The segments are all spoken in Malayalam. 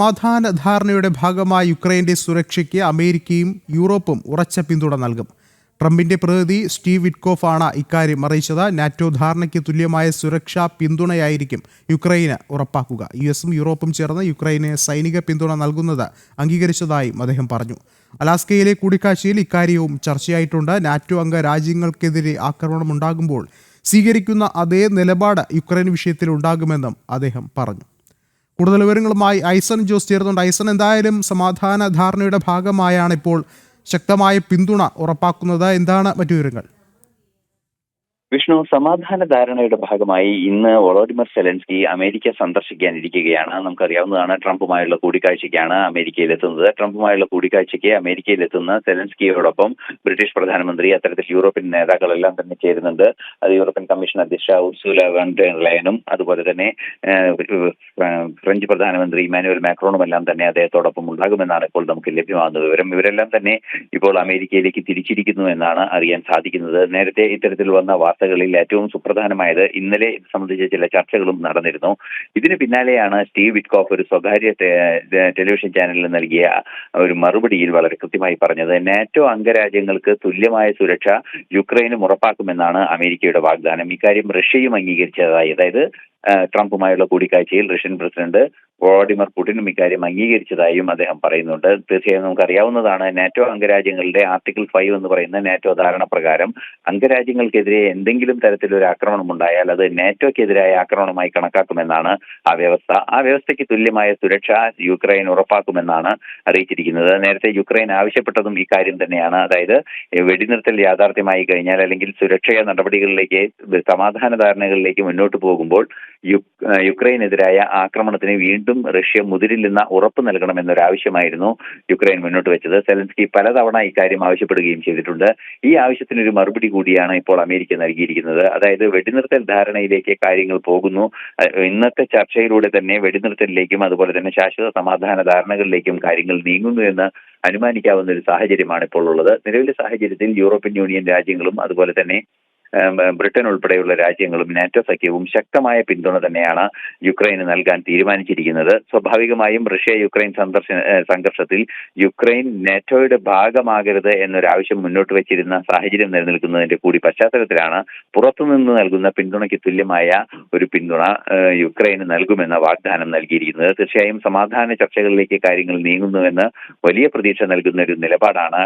സമാധാന ധാരണയുടെ ഭാഗമായി യുക്രൈന്റെ സുരക്ഷയ്ക്ക് അമേരിക്കയും യൂറോപ്പും ഉറച്ച പിന്തുണ നൽകും. ട്രംപിന്റെ പ്രതിനിധി സ്റ്റീവ് വിറ്റ്കോഫ് ആണ് ഇക്കാര്യം അറിയിച്ചത്. നാറ്റോ ധാരണയ്ക്ക് തുല്യമായ സുരക്ഷാ പിന്തുണയായിരിക്കും യുക്രൈന് ഉറപ്പാക്കുക. യു എസും യൂറോപ്പും ചേർന്ന് യുക്രൈന് സൈനിക പിന്തുണ നൽകുന്നത് അംഗീകരിച്ചതായും അദ്ദേഹം പറഞ്ഞു. അലാസ്കയിലെ കൂടിക്കാഴ്ചയിൽ ഇക്കാര്യവും ചർച്ചയായിട്ടുണ്ട്. നാറ്റോ അംഗ രാജ്യങ്ങൾക്കെതിരെ ആക്രമണമുണ്ടാകുമ്പോൾ സ്വീകരിക്കുന്ന അതേ നിലപാട് യുക്രൈൻ വിഷയത്തിൽ ഉണ്ടാകുമെന്നും അദ്ദേഹം പറഞ്ഞു. കൂടുതൽ വിവരങ്ങളുമായി ഐസൺ ജോസ് ചേർന്നുണ്ട് ഐസൺ എന്തായാലും സമാധാന ധാരണയുടെ ഭാഗമായാണ് ഇപ്പോൾ ശക്തമായ പിന്തുണ ഉറപ്പാക്കുന്നത്. എന്താണ് മറ്റു വിവരങ്ങൾ? വിഷ്ണു സമാധാന ധാരണയുടെ ഭാഗമായി ഇന്ന് വളോഡിമർ സെലൻസ്കി അമേരിക്ക സന്ദർശിക്കാനിരിക്കുകയാണ്. നമുക്കറിയാവുന്നതാണ് ട്രംപുമായുള്ള കൂടിക്കാഴ്ചയ്ക്കാണ് അമേരിക്കയിലെത്തുന്നത്. ട്രംപുമായുള്ള കൂടിക്കാഴ്ചയ്ക്ക് അമേരിക്കയിലെത്തുന്ന സെലൻസ്കിയോടൊപ്പം ബ്രിട്ടീഷ് പ്രധാനമന്ത്രി അത്തരത്തിൽ യൂറോപ്യൻ നേതാക്കളെല്ലാം തന്നെ ചേരുന്നുണ്ട്. അത് യൂറോപ്യൻ കമ്മീഷൻ അധ്യക്ഷ ഉർസുല ലയനും അതുപോലെ തന്നെ ഫ്രഞ്ച് പ്രധാനമന്ത്രി ഇമാനുവൽ മാക്രോണും എല്ലാം തന്നെ അദ്ദേഹത്തോടൊപ്പം ഉണ്ടാകുമെന്നാണ് ഇപ്പോൾ നമുക്ക് ലഭ്യമാകുന്ന വിവരം. ഇവരെല്ലാം തന്നെ ഇപ്പോൾ അമേരിക്കയിലേക്ക് തിരിച്ചിരിക്കുന്നു എന്നാണ് അറിയാൻ സാധിക്കുന്നത്. നേരത്തെ ഇത്തരത്തിൽ വന്ന വാർത്തകളിൽ ഏറ്റവും സുപ്രധാനമായത് ഇന്നലെ ഇത് സംബന്ധിച്ച ചില ചർച്ചകളും നടന്നിരുന്നു. ഇതിന് പിന്നാലെയാണ് സ്റ്റീവ് വിറ്റ്കോഫ് ഒരു സ്വകാര്യ ടെലിവിഷൻ ചാനലിൽ നൽകിയ ഒരു മറുപടിയിൽ വളരെ കൃത്യമായി പറഞ്ഞത് നാറ്റോ അംഗരാജ്യങ്ങൾക്ക് തുല്യമായ സുരക്ഷ യുക്രൈനും ഉറപ്പാക്കുമെന്നാണ് അമേരിക്കയുടെ വാഗ്ദാനം. ഇക്കാര്യം റഷ്യയും അംഗീകരിച്ചതായി. അതായത് ട്രംപുമായുള്ള കൂടിക്കാഴ്ചയിൽ റഷ്യൻ പ്രസിഡന്റ് വ്ളാഡിമിർ പുടിനും ഇക്കാര്യം അംഗീകരിച്ചതായും അദ്ദേഹം പറയുന്നുണ്ട്. തീർച്ചയായും നമുക്കറിയാവുന്നതാണ് നാറ്റോ അംഗരാജ്യങ്ങളുടെ ആർട്ടിക്കിൾ ഫൈവ് എന്ന് പറയുന്ന നാറ്റോ ധാരണ പ്രകാരം അംഗരാജ്യങ്ങൾക്കെതിരെ എന്തെങ്കിലും തരത്തിലൊരു ആക്രമണം ഉണ്ടായാൽ അത് നാറ്റോക്കെതിരായ ആക്രമണമായി കണക്കാക്കുമെന്നാണ് ആ വ്യവസ്ഥ. ആ വ്യവസ്ഥയ്ക്ക് തുല്യമായ സുരക്ഷ യുക്രൈൻ ഉറപ്പാക്കുമെന്നാണ് അറിയിച്ചിരിക്കുന്നത്. നേരത്തെ യുക്രൈൻ ആവശ്യപ്പെട്ടതും ഈ കാര്യം തന്നെയാണ്. അതായത് വെടിനിർത്തൽ യാഥാർത്ഥ്യമായി കഴിഞ്ഞാൽ അല്ലെങ്കിൽ സുരക്ഷാ നടപടികളിലേക്ക് സമാധാന ധാരണകളിലേക്ക് മുന്നോട്ട് പോകുമ്പോൾ യുക്രൈനെതിരായ ആക്രമണത്തിന് വീണ്ടും റഷ്യ മുതിരില്ലെന്ന ഉറപ്പ് നൽകണമെന്നൊരാവശ്യമായിരുന്നു യുക്രൈൻ മുന്നോട്ട് വെച്ചത്. സെലൻസ്കി പലതവണ ഇക്കാര്യം ആവശ്യപ്പെടുകയും ചെയ്തിട്ടുണ്ട്. ഈ ആവശ്യത്തിന് ഒരു മറുപടി കൂടിയാണ് ഇപ്പോൾ അമേരിക്ക നൽകിയിരിക്കുന്നത്. അതായത് വെടിനിർത്തൽ ധാരണയിലേക്ക് കാര്യങ്ങൾ പോകുന്നു. ഇന്നത്തെ ചർച്ചയിലൂടെ തന്നെ വെടിനിർത്തലിലേക്കും അതുപോലെ തന്നെ ശാശ്വത സമാധാന ധാരണകളിലേക്കും കാര്യങ്ങൾ നീങ്ങുന്നു എന്ന് അനുമാനിക്കാവുന്ന ഒരു സാഹചര്യമാണ് ഇപ്പോൾ ഉള്ളത്. നിലവിലെ സാഹചര്യത്തിൽ യൂറോപ്യൻ യൂണിയൻ രാജ്യങ്ങളും അതുപോലെ തന്നെ ബ്രിട്ടൻ ഉൾപ്പെടെയുള്ള രാജ്യങ്ങളും നാറ്റോ സഖ്യവും ശക്തമായ പിന്തുണ തന്നെയാണ് യുക്രൈന് നൽകാൻ തീരുമാനിച്ചിരിക്കുന്നത്. സ്വാഭാവികമായും റഷ്യ യുക്രൈൻ സന്ദർശന സംഘർഷത്തിൽ യുക്രൈൻ നാറ്റോയുടെ ഭാഗമാകരുത് എന്നൊരാവശ്യം മുന്നോട്ട് വെച്ചിരുന്ന സാഹചര്യം നിലനിൽക്കുന്നതിന്റെ കൂടി പശ്ചാത്തലത്തിലാണ് പുറത്തുനിന്ന് നൽകുന്ന പിന്തുണയ്ക്ക് തുല്യമായ ഒരു പിന്തുണ യുക്രൈന് നൽകുമെന്ന വാഗ്ദാനം നൽകിയിരിക്കുന്നത്. തീർച്ചയായും സമാധാന ചർച്ചകളിലേക്ക് കാര്യങ്ങൾ നീങ്ങുന്നുവെന്ന് വലിയ പ്രതീക്ഷ നൽകുന്ന ഒരു നിലപാടാണ്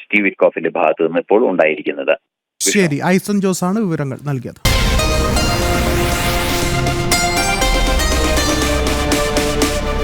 സ്റ്റീവ് വിറ്റ്കോഫിന്റെ ഭാഗത്തു നിന്ന് ഇപ്പോൾ ഉണ്ടായിരിക്കുന്നത്. ശരി. ഐസൻ ജോസാണ് വിവരങ്ങൾ നൽകിയത്.